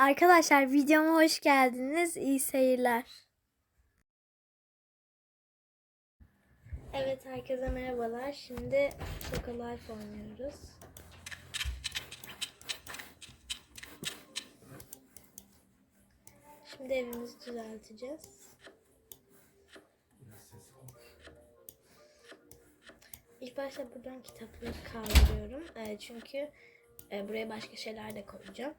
Arkadaşlar videoma hoş geldiniz. İyi seyirler. Evet herkese merhabalar. Şimdi Şaka Life oynuyoruz. Şimdi evimizi düzelteceğiz. İlk başta buradan kitapları kaldırıyorum. Ee, çünkü e, buraya başka şeyler de koyacağım.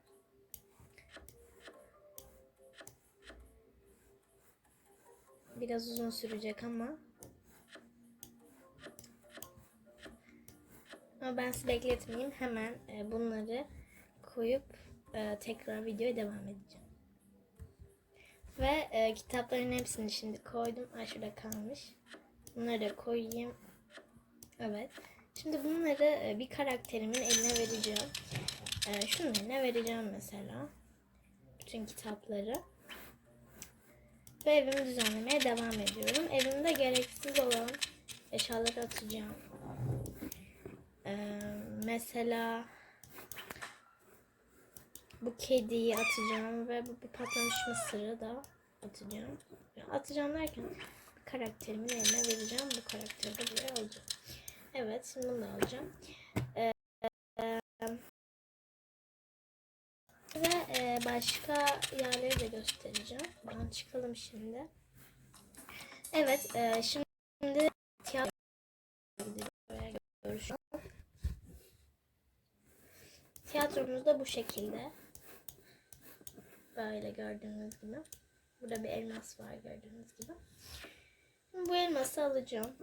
Biraz uzun sürecek ama. Ama ben sizi bekletmeyeyim. Hemen e, bunları koyup e, tekrar videoya devam edeceğim. Ve e, kitapların hepsini şimdi koydum. Ay şurada kalmış. Bunları da koyayım. Evet. Şimdi bunları e, bir karakterimin eline vereceğim. E, şunun eline vereceğim mesela. Bütün kitapları. Ve evimi düzenlemeye devam ediyorum. Evimde gereksiz olan eşyaları atacağım. Ee, mesela bu kediyi atacağım ve bu, bu patlamış mısırı da atacağım. Atacağım derken karakterimin eline vereceğim. Bu karakteri de buraya alacağım. Evet şimdi bunu alacağım. Ee, başka yerleri de göstereceğim. Buradan çıkalım şimdi. Evet e, şimdi tiyatro. Tiyatromuz da bu şekilde. Böyle gördüğünüz gibi. Burada bir elmas var gördüğünüz gibi. Bu elması alacağım.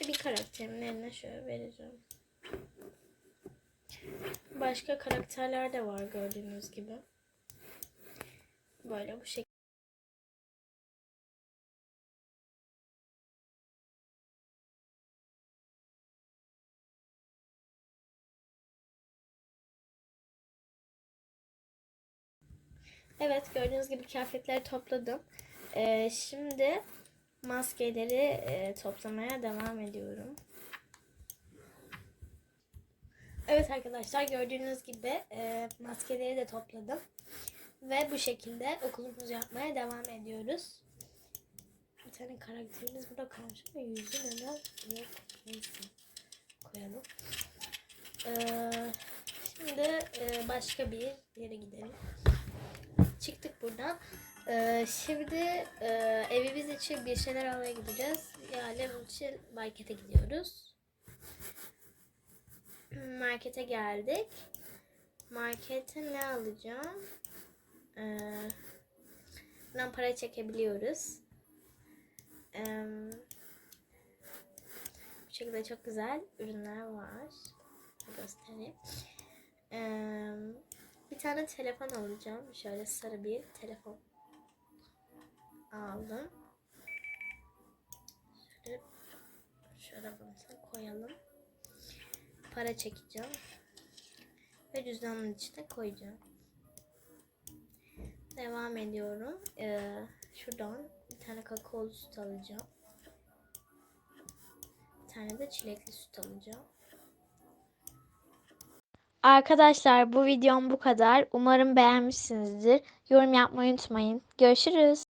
Bir karakterimin eline şöyle vereceğim. Başka karakterler de var gördüğünüz gibi. Böyle bu şekilde. Evet gördüğünüz gibi kıyafetleri topladım. Ee, şimdi maskeleri e, toplamaya devam ediyorum. Evet arkadaşlar gördüğünüz gibi e, maskeleri de topladım. Ve bu şekilde okulumuzu yapmaya devam ediyoruz. Bir tane karakterimiz burada kalmış ama yüzü neden yok. Neyse koyalım. Ee, şimdi e, başka bir yere gidelim. Çıktık buradan. Ee, şimdi e, evimiz için bir şeyler almaya gideceğiz. Yani bunun için markete gidiyoruz markete geldik. Markete ne alacağım? Ee, buradan para çekebiliyoruz. Ee, bu şekilde çok güzel ürünler var. Göstereyim. Ee, bir tane telefon alacağım. Şöyle sarı bir telefon aldım. Şöyle, şöyle bunu koyalım para çekeceğim. Ve cüzdanın içine koyacağım. Devam ediyorum. Ee, şuradan bir tane kakaolu süt alacağım. Bir tane de çilekli süt alacağım. Arkadaşlar bu videom bu kadar. Umarım beğenmişsinizdir. Yorum yapmayı unutmayın. Görüşürüz.